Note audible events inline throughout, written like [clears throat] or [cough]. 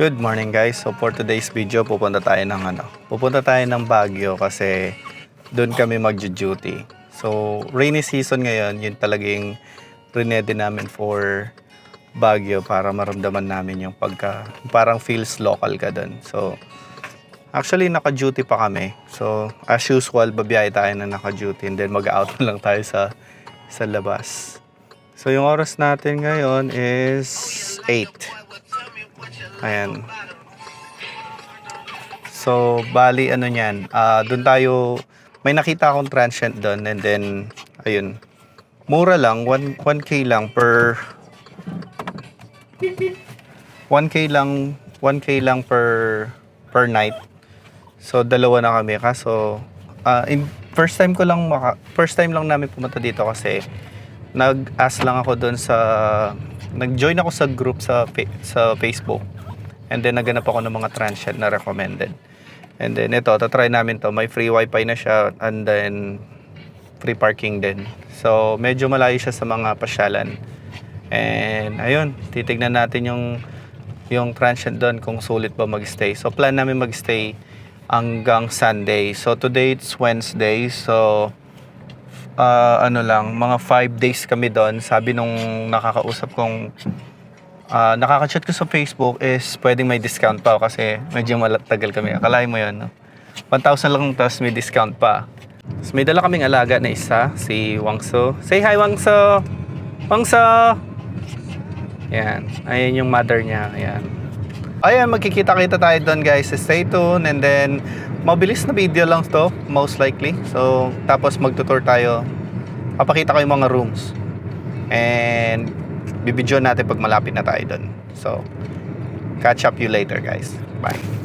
Good morning guys. So for today's video, pupunta tayo ng ano, pupunta tayo ng Baguio kasi doon kami magjo-duty. So rainy season ngayon, yun talagang rinede namin for Baguio para maramdaman namin yung pagka, parang feels local ka doon. So actually naka-duty pa kami. So as usual, babiyahe tayo na naka-duty and then mag-out [laughs] lang tayo sa sa labas. So yung oras natin ngayon is 8. Ayan. So, bali ano niyan, ah doon tayo, may nakita akong transient doon and then, ayun, mura lang, 1, 1K lang per, 1K lang, 1K lang per, per night. So, dalawa na kami. Kaso, ah, in, first time ko lang, maka, first time lang namin pumunta dito kasi, nag-ask lang ako doon sa, nag-join ako sa group sa, sa Facebook. And then naganap ako ng mga transient na recommended. And then ito, tatry namin to. May free wifi na siya and then free parking din. So medyo malayo siya sa mga pasyalan. And ayun, titignan natin yung yung transient doon kung sulit ba magstay. So plan namin magstay hanggang Sunday. So today it's Wednesday. So ah, ano lang, mga 5 days kami doon. Sabi nung nakakausap kong Ah, nakaka-chat ko sa Facebook is pwedeng may discount pa kasi medyo malatagal kami. Akalain mo yun, no? 1,000 lang tapos may discount pa. Tapos may dala kaming alaga na isa, si Wangso. Say hi, Wangso! Wangso! Yan. Ayan yung mother niya. Ayan. Ayan, magkikita-kita tayo doon guys. Stay tuned and then mabilis na video lang to, most likely. So, tapos magtutour tayo. Papakita ko yung mga rooms. And bibidyo natin pag malapit na tayo doon. So, catch up you later guys. Bye.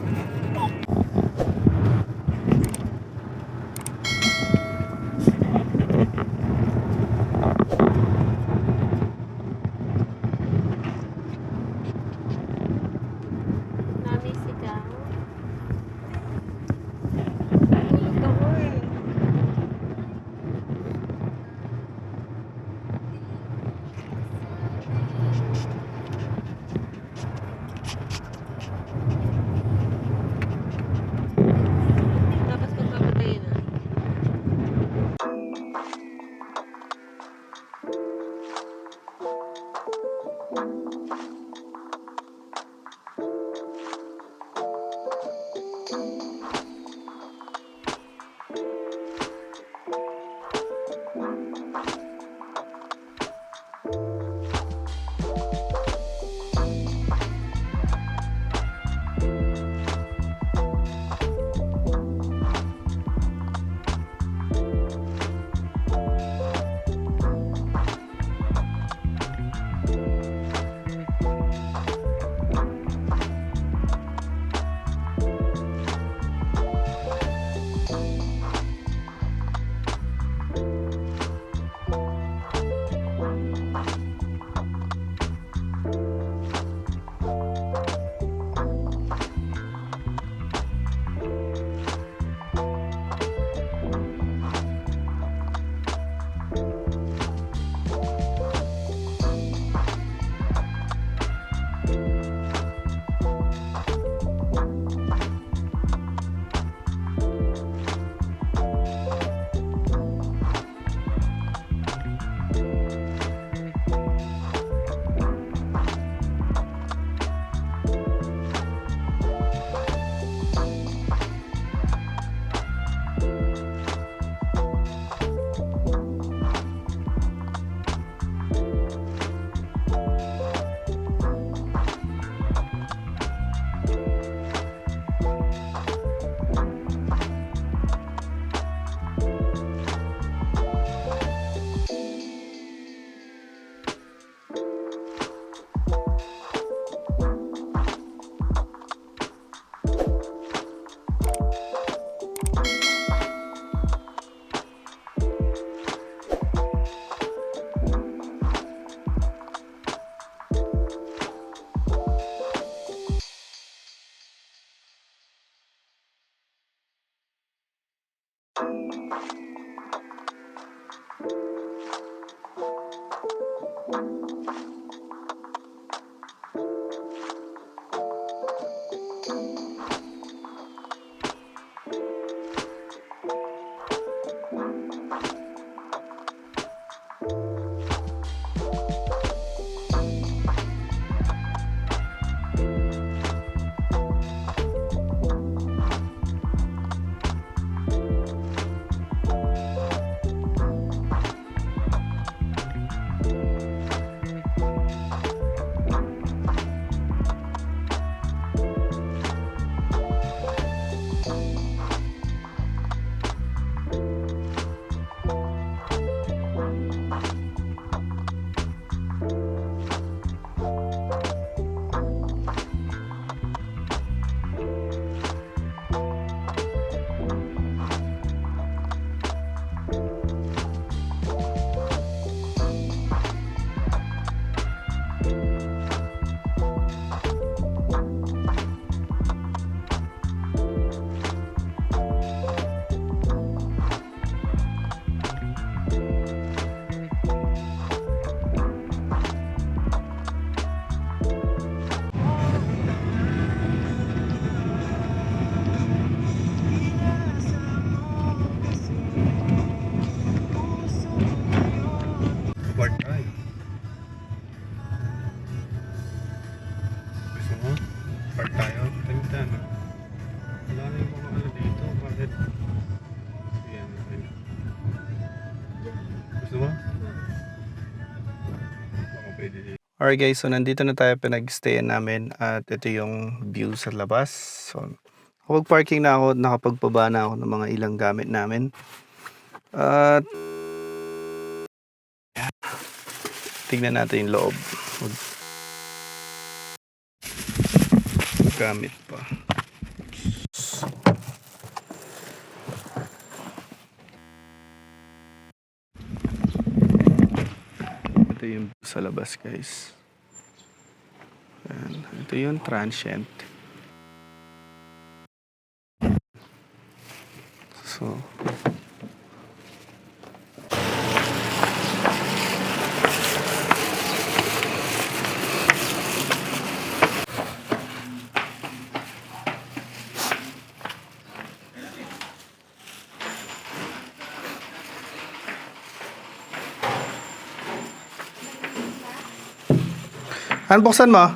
Alright guys, so nandito na tayo pinag-stayan namin at ito yung view sa labas. So, kapag parking na ako, nakapagpaba na ako ng mga ilang gamit namin. At tignan natin yung loob. Mag- gamit pa. Ito yung sa labas guys. Ayan. Ito yung transient. So, Unboxan mo.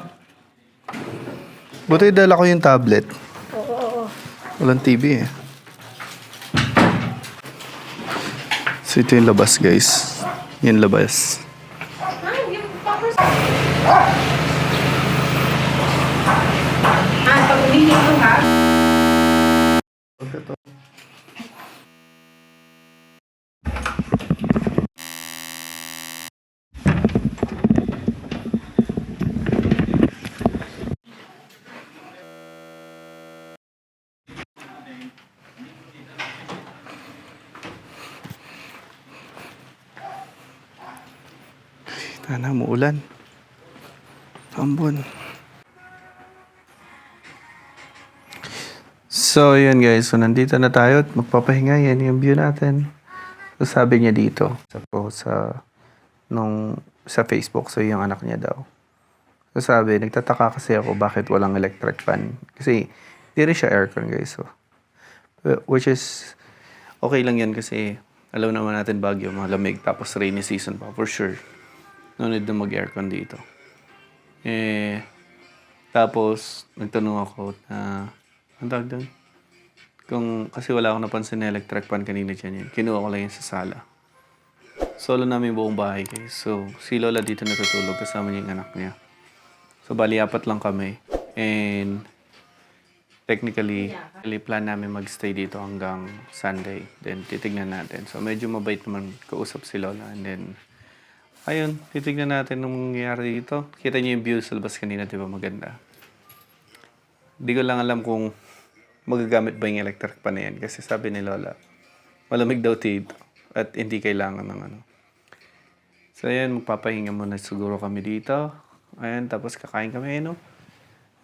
Buti dala ko yung tablet. Oo, oo. Walang TV eh. So ito yung labas guys. Yung labas. Ah, pag umihi ko ha? Tana mo ulan. Ambon. So, yun guys. So, nandito na tayo at magpapahinga. Yan yung view natin. So, sabi niya dito sa po sa nung sa Facebook. So, yung anak niya daw. So, sabi, nagtataka kasi ako bakit walang electric fan. Kasi, di rin siya aircon guys. So, which is, okay lang yan kasi alam naman natin Baguio, malamig. Tapos rainy season pa, for sure. No need na mag-aircon dito. Eh, tapos, nagtanong ako na, ang tawag doon? Kung, kasi wala akong napansin na electric fan kanina dyan yun. Kinuha ko lang yun sa sala. Solo namin buong bahay guys. So, si Lola dito natutulog kasama niya yung anak niya. So, bali apat lang kami. And, technically, really plan namin magstay dito hanggang Sunday. Then, titignan natin. So, medyo mabait naman kausap si Lola. And then, ayun, titignan natin anong mangyayari dito. Kita niyo yung view sa labas kanina, di ba? Maganda. Di ko lang alam kung magagamit ba yung electric pa na yan. Kasi sabi ni Lola, malamig daw dito. At hindi kailangan ng ano. So, ayan, magpapahinga muna siguro kami dito. Ayan, tapos kakain kami, no?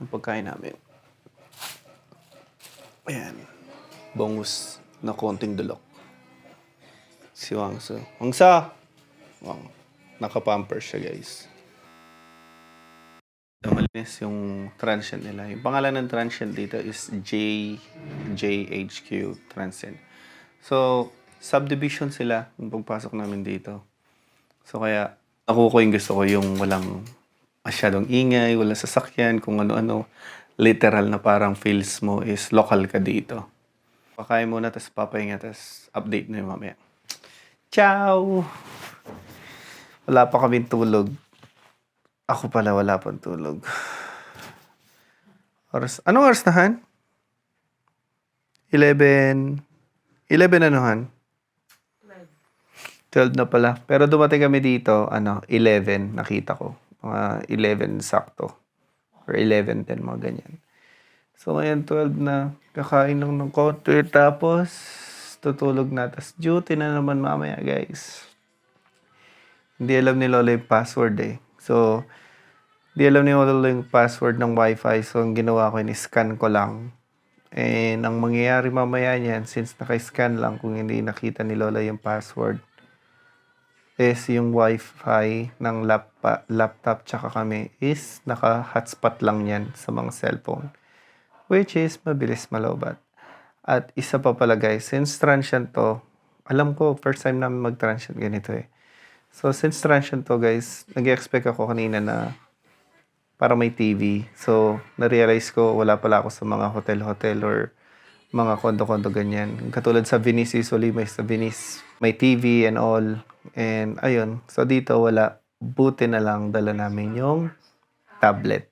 Ang pagkain namin. Ayan. Bongus na konting dulok. Si Wangso. Wangsa! Wang. Nakapampers siya, guys. Malinis yung transient nila. Yung pangalan ng transient dito is J JHQ Transient. So, subdivision sila yung pagpasok namin dito. So, kaya ako ko yung gusto ko yung walang masyadong ingay, walang sasakyan, kung ano-ano. Literal na parang feels mo is local ka dito. Pakain muna, tapos papahinga, tapos update na yung mamaya. Ciao! Wala pa kaming tulog. Ako pala wala pang tulog. Oras, anong oras na, Han? 11. 11 ano, Han? 12 na pala. Pero dumating kami dito, ano, 11, nakita ko. Mga 11 sakto. Or 11, 10, mga ganyan. So, ngayon 12 na. Kakain lang ng konti. Tapos, tutulog na. Tapos, duty na naman mamaya, guys. Hindi alam ni Lola yung password eh. So, hindi alam ni Lola yung password ng wifi. So, ang ginawa ko, in-scan ko lang. And ang mangyayari mamaya niyan, since naka-scan lang, kung hindi nakita ni Lola yung password, is yung wifi ng laptop, laptop tsaka kami is naka-hotspot lang yan sa mga cellphone. Which is mabilis malobat. At isa pa pala guys, since transient to, alam ko, first time namin mag-transient ganito eh. So, since transient to guys, nag-expect ako kanina na para may TV. So, na-realize ko wala pala ako sa mga hotel-hotel or mga kondo-kondo ganyan. Katulad sa Venice, usually may sa Venice, may TV and all. And ayun, so dito wala. Buti na lang dala namin yung tablet.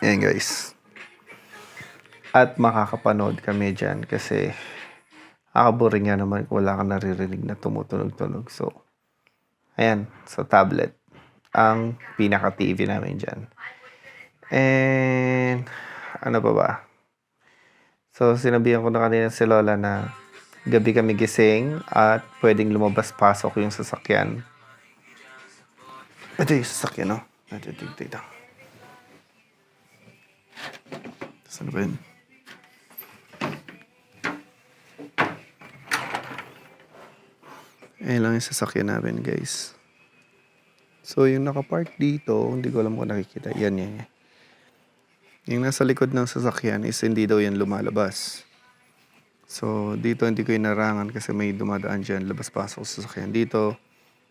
Ayan guys. At makakapanood kami dyan kasi Nakakaboring nga naman kung wala kang naririnig na tumutunog-tunog. So, ayan, sa tablet. Ang pinaka-TV namin dyan. And, ano pa ba? So, sinabihan ko na kanina si Lola na gabi kami gising at pwedeng lumabas-pasok yung sasakyan. Ito yung sasakyan, no? Ito, ito, ito. Saan ba yun? Ayan lang yung sasakyan namin, guys. So, yung nakapark dito, hindi ko alam kung nakikita. Yan, yan, yan. Yung nasa likod ng sasakyan is hindi daw yan lumalabas. So, dito hindi ko inarangan kasi may dumadaan dyan, labas-pasok sa sasakyan. Dito,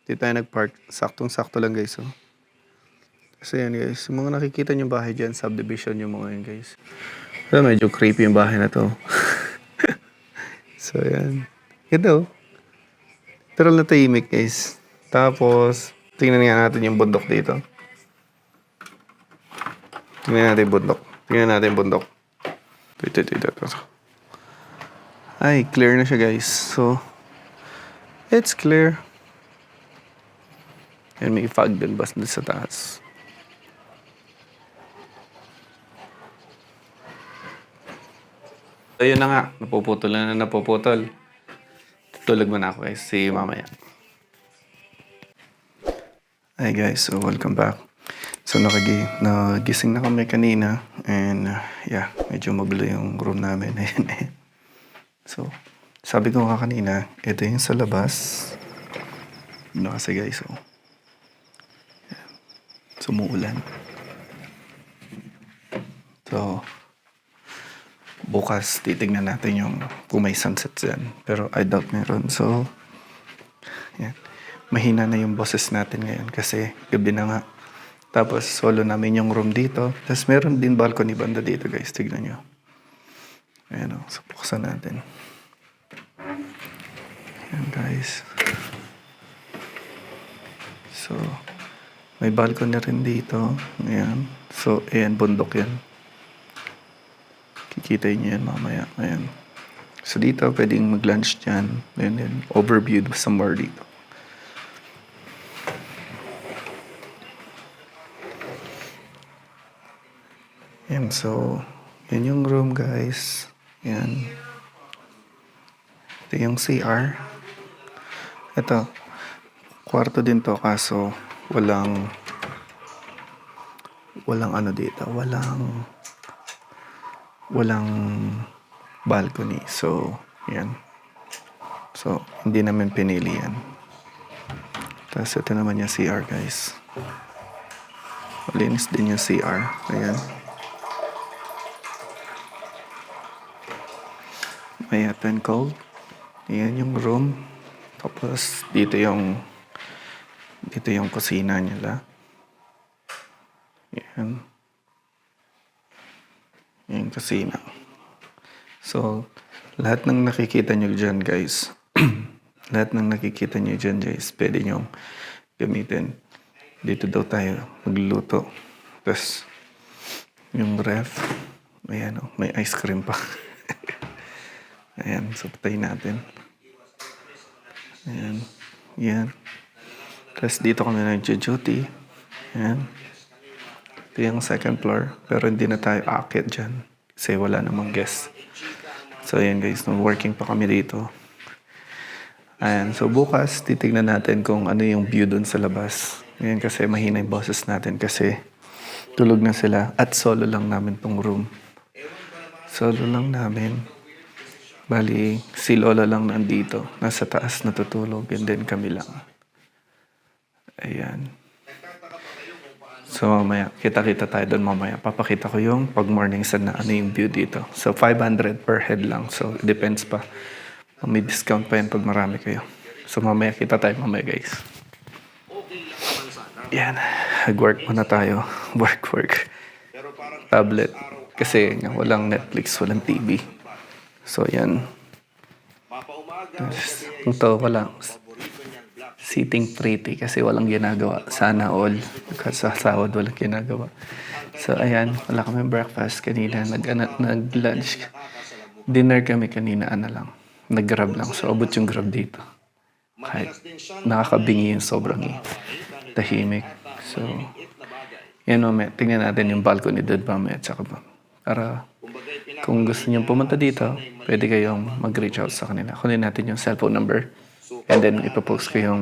dito tayo nagpark. Saktong-sakto lang, guys. Oh. Kasi yan, guys. Yung mga nakikita nyo bahay dyan, subdivision yung mga yan, guys. Pero medyo creepy yung bahay na to. [laughs] so, yan. Ito, Literal na tahimik, guys. Tapos, tingnan nga natin yung bundok dito. Tingnan natin yung bundok. Tingnan natin yung bundok. Ito, ito, ito. Ay, clear na siya, guys. So, it's clear. Yan, may fog din bas sa taas. Ayun na nga, napuputol na na napuputol. Tulog mo na ako guys. See you mamaya. Hi guys, so welcome back. So nakagi, nagising na kami kanina and uh, yeah, medyo magulo yung room namin. [laughs] So, sabi ko nga kanina, ito yung sa labas. Ano kasi guys, so. Ayan. Sumuulan. So, bukas titignan natin yung kung may sunset dyan. Pero I doubt meron. So, yan. Mahina na yung boses natin ngayon kasi gabi na nga. Tapos solo namin yung room dito. Tapos meron din balcony banda dito guys. Tignan nyo. Ayan o. So, buksan natin. Ayan guys. So, may balcony rin dito. Ayan. So, ayan, bundok yan. Kikita niyo yan mamaya. Ayan. So dito, pwedeng mag-lunch dyan. And then, overview somewhere dito. Yan, so, yan yung room, guys. Yan. Ito yung CR. Ito, kwarto din to, kaso walang walang ano dito, walang walang balcony. So, yan. So, hindi namin pinili yan. Tapos ito naman yung CR, guys. Malinis din yung CR. Ayan. May hot and cold. Ayan yung room. Tapos, dito yung dito yung kusina nila. Ayan. Yung kusina. So, lahat ng nakikita nyo dyan, guys, [clears throat] lahat ng nakikita nyo dyan, guys, pwede nyo gamitin. Dito daw tayo magluluto. Tapos, yung ref, ayan o, may ice cream pa. [laughs] ayan, so patayin natin. Ayan, yan. Tapos dito kami nag-duty. Ayan. Ito yung second floor. Pero hindi na tayo akit dyan. Kasi wala namang guest. So, ayan guys. No, working pa kami dito. Ayan. So, bukas, titignan natin kung ano yung view dun sa labas. Ayan kasi mahina yung boses natin kasi tulog na sila. At solo lang namin tong room. Solo lang namin. Bali, si Lola lang nandito. Nasa taas natutulog. And then kami lang. Ayan. So mamaya, kita-kita tayo doon mamaya. Papakita ko yung pag morning sun na ano yung view dito. So 500 per head lang. So depends pa. May discount pa yan pag marami kayo. So mamaya kita tayo mamaya guys. Yan. Nag-work muna tayo. [laughs] Work, work. Tablet. Kasi walang Netflix, walang TV. So, yan. Tapos, Kung to, wala. Sitting pretty kasi walang ginagawa. Sana all. Sa sahod, walang ginagawa. So, ayan. Wala kami breakfast kanina. Nag, ano, nag-lunch. Dinner kami kanina, ano lang. Nag-grab lang. So, abot yung grab dito. Kahit nakakabingi yung sobrang tahimik. So, yan mamaya. Tingnan natin yung balcony doon mamaya. Tsaka ba, para kung gusto niyo pumunta dito, pwede kayong mag-reach out sa kanila. Kunin natin yung cellphone number. And then, ipapost ko yung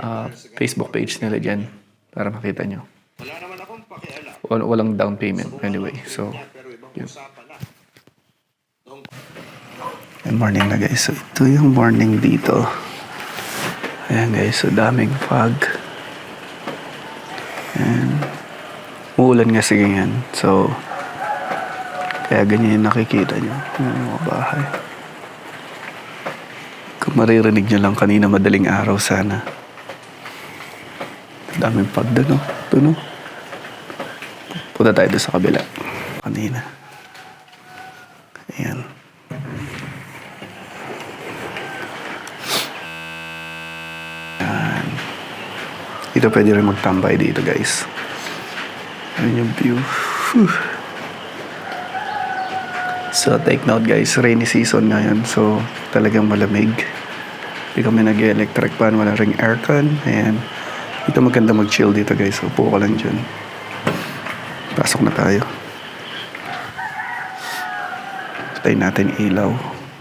ah, Facebook page nila dyan para makita nyo. Wal- walang down payment anyway. So, yun. Good morning na guys. So, ito yung morning dito. Ayan guys, so daming fog. Ayan. Uulan kasi ganyan. So, kaya ganyan yung nakikita nyo. Yung mga bahay. Maririnig nyo lang kanina madaling araw sana. Daming fog doon, no? Ito, no? Punta tayo doon sa kabila. Kanina. Ayan. Yan. Dito pwede rin magtambay dito, guys. Ayan yung view. Whew. So, take note guys, rainy season ngayon. So, talagang malamig. Hindi kami nag-electric fan, wala ring aircon. Ayan. Dito maganda mag-chill dito guys. Upo ka lang dyan. Pasok na tayo. Patay natin ilaw.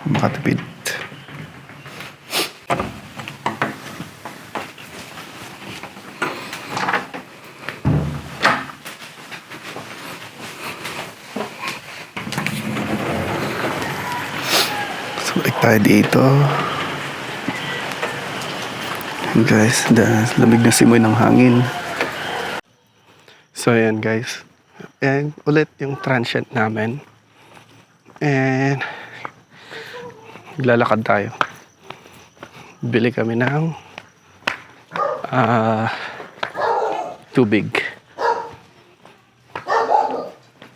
Makatipid. So, balik tayo dito. Guys, da, lamig na simoy ng hangin. So, ayan guys. Ayan, ulit yung transient namin. And, maglalakad tayo. Bili kami ng ah tubig.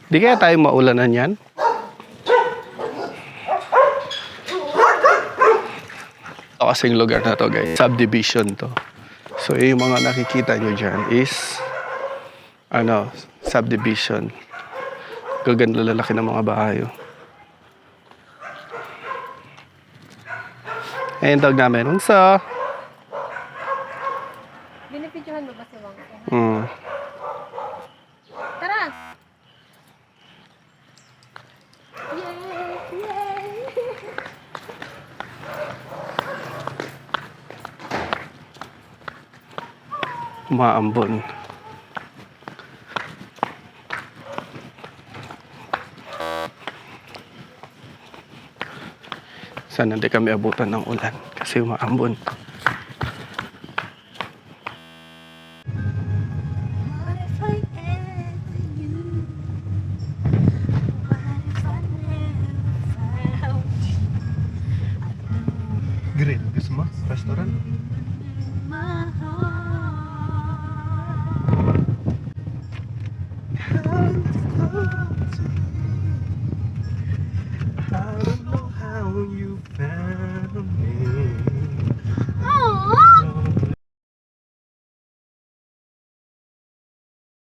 Di kaya tayo maulanan yan? Ito kasing lugar na to guys. Subdivision to. So yung mga nakikita nyo dyan is ano, subdivision. Gaganda lalaki ng mga bahay. oh. Ayun tawag namin. Unsa? Binipidyohan mo ba si Wang? Hmm. Umaambon. Sana hindi kami abutan ng ulan kasi umaambon.